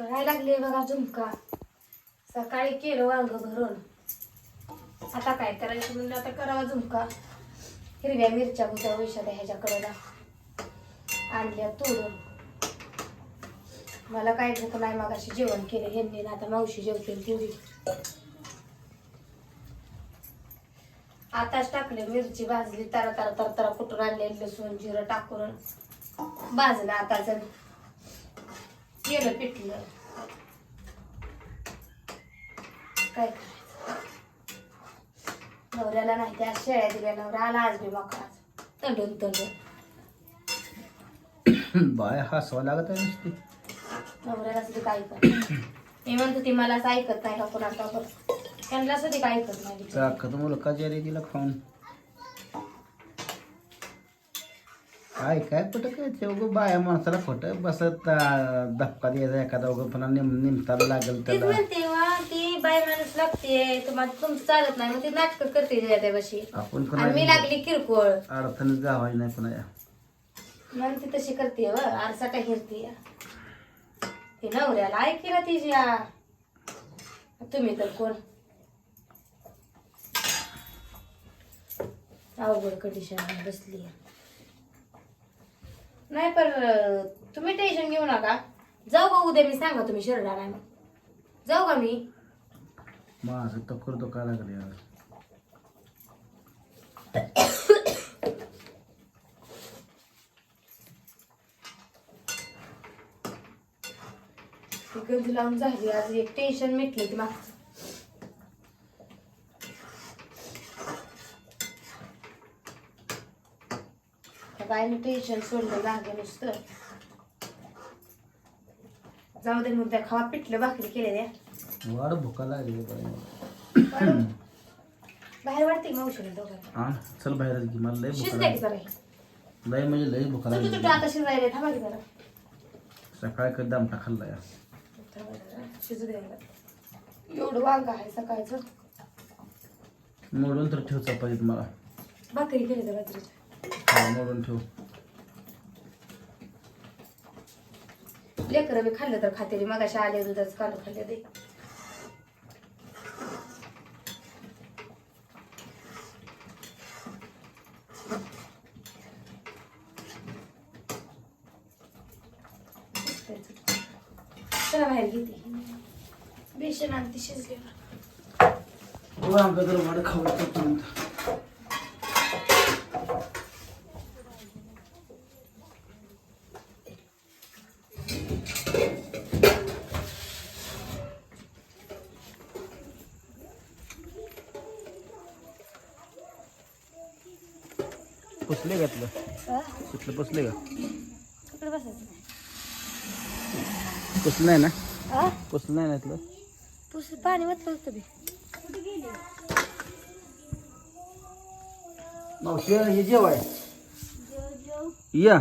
करायला लागले बघा झुमका. सकाळी केलं वांग भरून. आता काय करायचं म्हणून आता करावा झुमका. हिरव्या मिरच्या बुद्या वैशाला ह्याच्याकडे आणल्या तोडून. मला काय भूक नाही मागाशी जेवण केलं ह्यांनी ना आता मावशी जेवतील तेवढी. आताच टाकले मिरची भाजली तरा तरा तरा तरा कुठून आणले लसूण जिरं टाकून. भाजलं आता जण केलं पिठलं. काय करायचं? नवऱ्याला नाही त्या शेळ्या दिल्या नवरा आला आज बी मकराच तंडून तंडून. बाय हसवा लागत आहे नुसती. नवऱ्याला सुद्धा काय ऐकत मी म्हणतो ती मला असं ऐकत नाही का कोणाचा त्यांना सुद्धा काय ऐकत नाही. चाकत मुलगा जरी तिला खाऊन. काय काय कुठं काय ते उगं बाया माणसाला खोटं बसत धपका द्यायचा एखादा उगं पुन्हा निम निमताला लागेल तीच त्याला. म्हणते वा ती बाय माणूस लागते तुम्हाला तुमचं चालत नाही मग ती नाटक करते आपण आणि मी पुन्हा लागली किरकोळ. अडचणीत गावाय नाही पुन्हा या. मग ती तशी करते व आरसाटा हिरती ती नवऱ्याला ऐकी ना तिची आ. तुम्ही तर कोण? अवघड कंडिशन बसली. नाही पण अं, तुम्ही टेन्शन घेऊ नका. जाऊ का उद्या मी सांगा तुम्ही शिरडा नाही मग जाऊ का मी? माझं करतो काय लागले यार. ती गंज लावून झाली आज एक टेन्शन मिटलं ती मागचं. बाईने टेन्शन सोडलं लागे नुसतं. जाऊ दे मुद्द्या खावा पिठलं भाकरी केलेल्या. वाढ भुका लागली. बाहेर वाटते मावशीने दोघांना हा चल बाहेरच घे मला लय भुका शिजले की लागली. जरा? लय म्हणजे लय भुका लागली. आता शिजायला थांबा की जरा. सकाळी कधी दामटा खाल्ला या? थांबा जरा, शिजू दे मला. एवढं वांग आहे सकाळचं. मोडून तर ठेव चपातीत मला. भाकरी केली तर रात्रीच्या हा, मोडून ठेव. लेकरं बी खाल्लं तर खाते मग अशा आले दुधाचं काढून खाल्ले ते. चला बाहेर घेते. बेसन आणते शिजलेलं वांग तर वाढ खाऊ पुसले घातलं कुठलं पुसले का? बसायचं पुसलं नाही ना? हा पुसलं नाही ना इथलं? पुस पाणी वाटलं होतं बी. मावशी हे जेवाय या.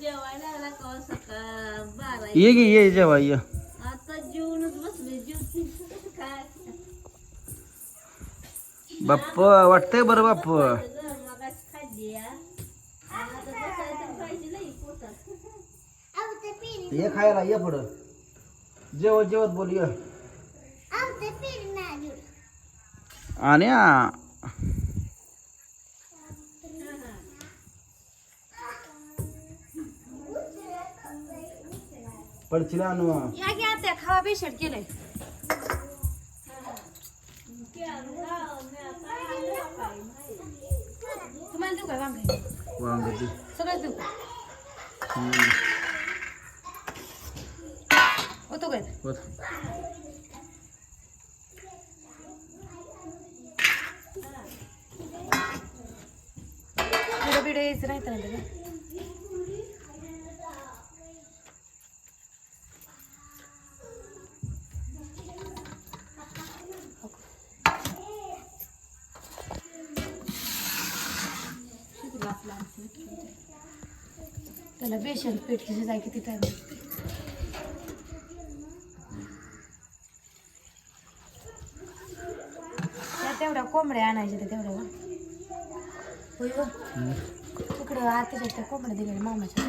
जेवायला का सकाळ. बारा ये गे ये जेवाय ये. बाप्प वाटतंय बरं बाप्प. हा. पोटात ये खायला ये पुढं. जेवत जेवत बोल ये. आणि पडचिला आणू खावा बेशट केलंय वांगे. सगळं देऊ होतो काय बिडं यायचं नाही तर त्याला. त्याला बेसन पीठ शिजाय किती टाइम त्या तेवढ्या कोंबड्या आणायच्या त्या तेवढ्या. तिकडं आताच्या त्या कोंबड्या दिलेल्या मामाच्या.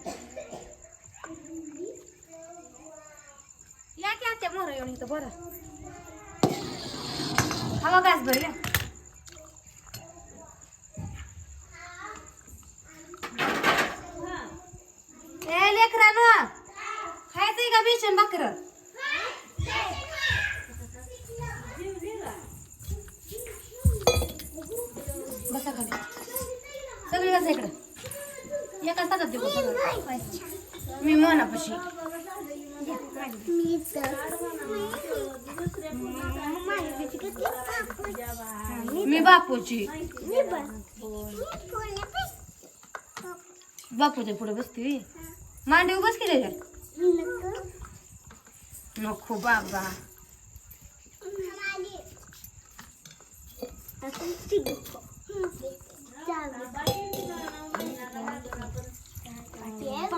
खायचंय का बेसन भाकर? बसा खाली. सगळी बसा इकडं. एका ताटात देऊ सगळं? मी मनापाशी. मी बापूची. बापूच्या पुढे बसते मांडी उभंच केले नको बाबा.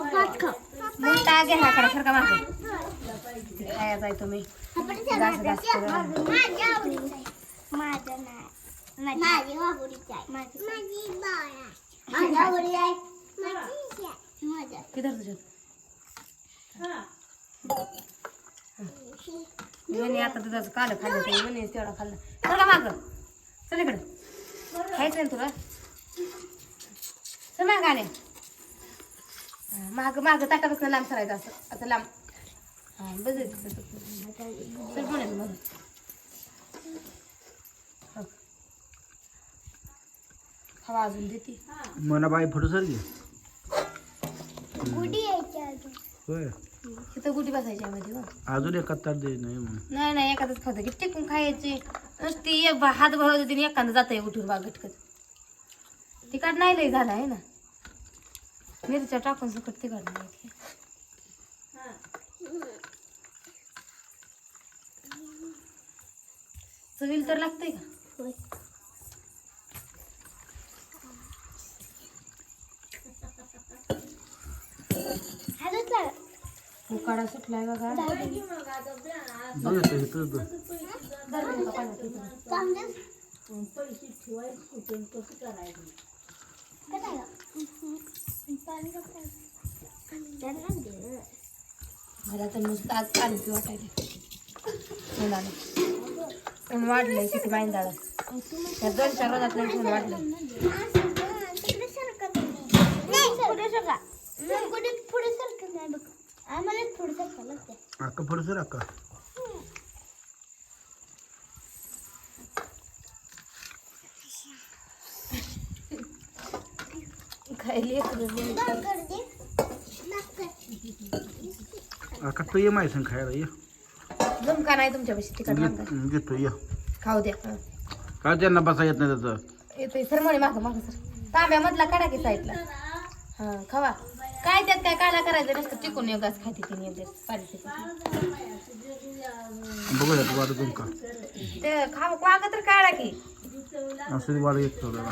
मोठा घ्या मागे खाया जाय तुम्ही घास घास माझं नाही माझी आहे माझी आवडी आहे माझी माझ्या किधर तुझ्यात? म्हणे आता दुधाचं काल खाल्लं ते म्हणे तेवढा खाल्लं. चला माग. चल इकडं. खायचं ना तुला? चल माग आले. माग माग ताटापासून लांब सरायचं असं. आता लांब. हा. चल मग. हवा अजून देते. मना बाई फोटो सर घे गुढी यायची अजून? होय. गुटी बसायची मध्ये मग अजून एका ताट दे नाही म्हणून नाही नाही एखादंच खातं की टिकून खायची. नुसती एक बा- हात भरवत आणि एखादं जात उठून बा गटकत तिखट नाही लई झालं आहे ना? मिरच्या टाकून सुकट तिखट नाही चवील तर लागतंय का? उकाडा सुटलाय बघा. पाणी मला तर नुसतं आज पाणी पिऊ वाटायला मुलाला वाढलंय किती माहिंदाळा त्या दोन चार रोजात नाही ऊन वाढलंय. अक्का खायली भाकर दे. भाकर अक्का तू ये माय संग खायला ये. झुमका नाही मागं. घे- घेतो ये. खाऊ द्या. काय त्यांना बसा येत नाही त्याचं? येतोय सर म्हणे मागं मागं सर. तांब्यामधला काढा की साईडला? हा खावा. काय त्यात काय काला करायचं? नसतं टिकून घास खाते की पिते. बघू तू वाढ वाग तर काढा की. असं वाढ येत थोडं.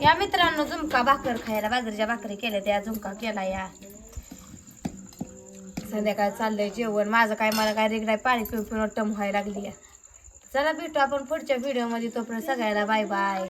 या मित्रांनो झुमका भाकर खायला बाजरीच्या भाकरी केल्या त्या झुमका केला या. संध्याकाळ चाललंय जेवण. माझं काय मला काय रेगडाय पाणी पिऊन पिऊन टम व्हायला लागली या. चला भेटू आपण पुढच्या व्हिडिओमध्ये. तोपर्यंत सगळ्याला बाय बाय